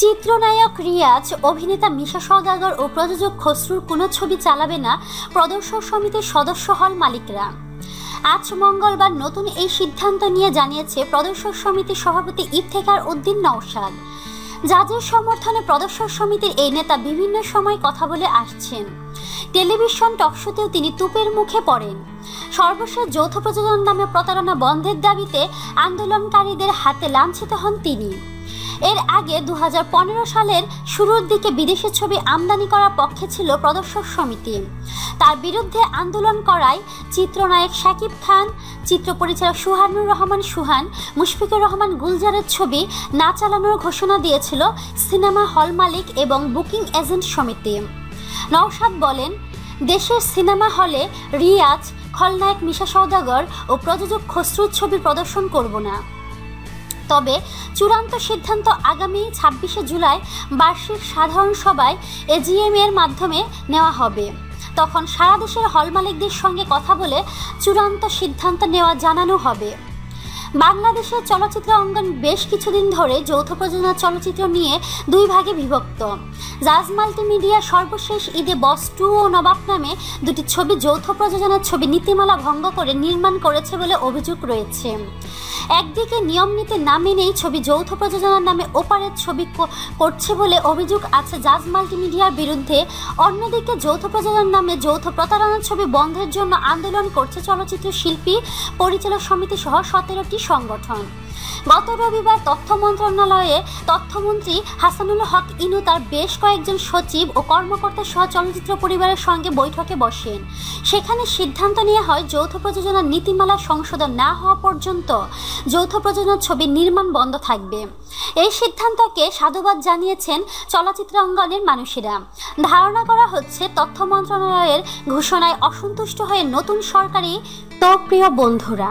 চিত্রনায়ক রিয়াজ, অভিনেতা মিশা সওদাগর ও প্রযোজক খসরুর কোনো ছবি চালাবে না, প্রদর্শক সমিতির সদস্য হল মালিকরা। আজ মঙ্গলবার নতুন এই সিদ্ধান্ত নিয়ে জানিয়েছে প্রদর্শক সমিতির সভাপতি ইফতেখার উদ্দিন নওশাদ। যাদের সমর্থনে প্রদর্শক সমিতির এই নেতা বিভিন্ন সময় কথা বলে আসছেন। টেলিভিশন টকশোতেও তিনি তুপের মুখে পড়েন। সর্বশেষ যৌথ প্রযোজন নামে প্রতারণা বন্ধের দাবিতে আন্দোলনকারীদের হাতে লাঞ্ছিত হন তিনি। এর আগে দু হাজার পনেরো সালের শুরুর দিকে বিদেশি ছবি আমদানি করার পক্ষে ছিল প্রদর্শক সমিতি। তার বিরুদ্ধে আন্দোলন করায় চিত্রনায়ক শাকিব খান, চিত্র পরিচালক সুহানুর রহমান সুহান, মুশফিকুর রহমান গুলজারের ছবি না চালানোর ঘোষণা দিয়েছিল সিনেমা হল মালিক এবং বুকিং এজেন্ট সমিতি। নওশাদ বলেন, দেশের সিনেমা হলে রিয়াজ, খলনায়ক মিশা সওদাগর ও প্রযোজক খসরুর ছবি প্রদর্শন করব না। তবে চূড়ান্ত সিদ্ধান্ত আগামী ছাব্বিশে জুলাই বার্ষিক সাধারণ সভায় এজিএম এর মাধ্যমে নেওয়া হবে। তখন সারা দেশের হল মালিকদের সঙ্গে কথা বলে চূড়ান্ত সিদ্ধান্ত নেওয়া জানানো হবে। বাংলাদেশের চলচ্চিত্র অঙ্গন বেশ কিছুদিন ধরে যৌথ প্রযোজনা চলচ্চিত্র নিয়ে দুই ভাগে বিভক্ত। জাজ মাল্টিমিডিয়া সর্বশেষ ঈদে বস টু ও নবাব নামে দুটি ছবি যৌথ প্রযোজনার ছবি নীতিমালা ভঙ্গ করে নির্মাণ করেছে বলে অভিযোগ রয়েছে। একদিকে নিয়ম নীতি না মেনেই ছবি যৌথ প্রযোজনার নামে ওপারের ছবি করছে বলে অভিযোগ আছে জাজ মাল্টিমিডিয়ার বিরুদ্ধে। অন্যদিকে যৌথ প্রযোজনার নামে যৌথ প্রতারণার ছবি বন্ধের জন্য আন্দোলন করছে চলচ্চিত্র শিল্পী পরিচালক সমিতি সহ সতেরোটি সংগঠন। গত রবিবার তথ্য মন্ত্রণালয়ে তথ্যমন্ত্রী হাসানুল হক ইনু তার বেশ কয়েকজন সচিব ও কর্মকর্তা সহ চলচ্চিত্র পরিবারের সঙ্গে বৈঠকে বসেন। সেখানে সিদ্ধান্ত নেওয়া হয় যৌথ প্রযোজনার নীতিমালা সংশোধন না হওয়া পর্যন্ত যৌথ প্রযোজনার ছবি নির্মাণ বন্ধ থাকবে। এই সিদ্ধান্তকে সাধুবাদ জানিয়েছেন চলচ্চিত্র অঙ্গনের মানুষেরা। ধারণা করা হচ্ছে তথ্য মন্ত্রণালয়ের ঘোষণায় অসন্তুষ্ট হয়ে নতুন সরকারি তো প্রিয় বন্ধুরা।